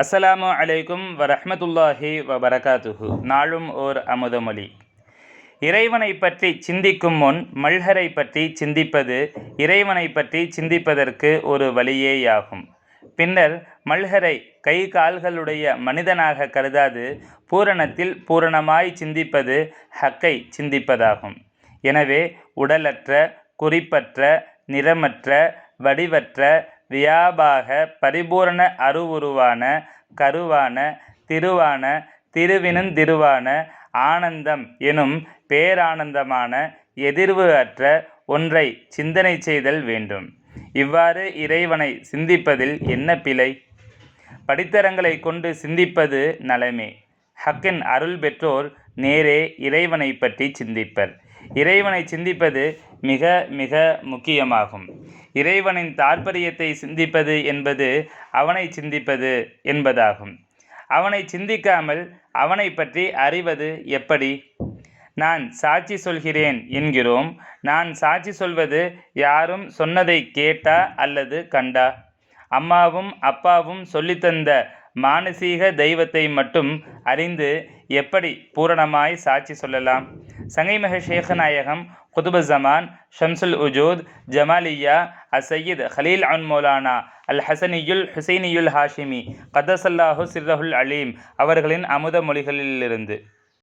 அஸ்ஸலாமு அலைக்கும் வரஹ்மத்துல்லாஹி வபரகாத்துஹு. நாளும் ஓர் அமுதமொழி. இறைவனை பற்றி சிந்திக்கும் முன் மல்ஹரை பற்றி சிந்திப்பது இறைவனை பற்றி சிந்திப்பதற்கு ஒரு வழியேயாகும். பின்னர் மல்ஹரை கை கால்களுடைய மனிதனாக கருதாது பூரணத்தில் பூரணமாய் சிந்திப்பது ஹக்கை சிந்திப்பதாகும். எனவே உடலற்ற குறிப்பற்ற நிறமற்ற வடிவற்ற வியாபாக பரிபூரண அருவுருவான கருவான திருவான திருவினுந்திருவான ஆனந்தம் எனும் பேரானந்தமான எதிர்வு அற்ற ஒன்றை சிந்தனை செய்தல் வேண்டும். இவ்வாறு இறைவனை சிந்திப்பதில் என்ன பிழை? படித்தரங்களை கொண்டு சிந்திப்பது நலமே. ஹக்கின் அருள் பெற்றோர் நேரே இறைவனை பற்றி சிந்திப்பர். இறைவனை சிந்திப்பது மிக மிக முக்கியமாகும். இறைவனின் தாற்பயத்தை சிந்திப்பது என்பது அவனை சிந்திப்பது என்பதாகும். அவனை சிந்திக்காமல் அவனை பற்றி அறிவது எப்படி? நான் சாட்சி சொல்கிறேன் என்கிறோம். நான் சாட்சி சொல்வது யாரும் சொன்னதை கேட்டா அல்லது கண்டா? அம்மாவும் அப்பாவும் சொல்லித்தந்த மானசீக தெய்வத்தை மட்டும் அறிந்து எப்படி பூரணமாய் சாட்சி சொல்லலாம்? சங்கை சங்கைமக ஷேഖநாயகம் குதுபு ஜமான் ஷம்சுல் உஜூத் ஜமாலியா அசையீத் ஹலீல் அன் மௌலானா அல் ஹசனியுல் ஹுசைனியுல் ஹாஷிமி கதசல்லாஹு சிர்ரஹுல் அலீம் அவர்களின் அமுத மொழிகளிலிருந்து.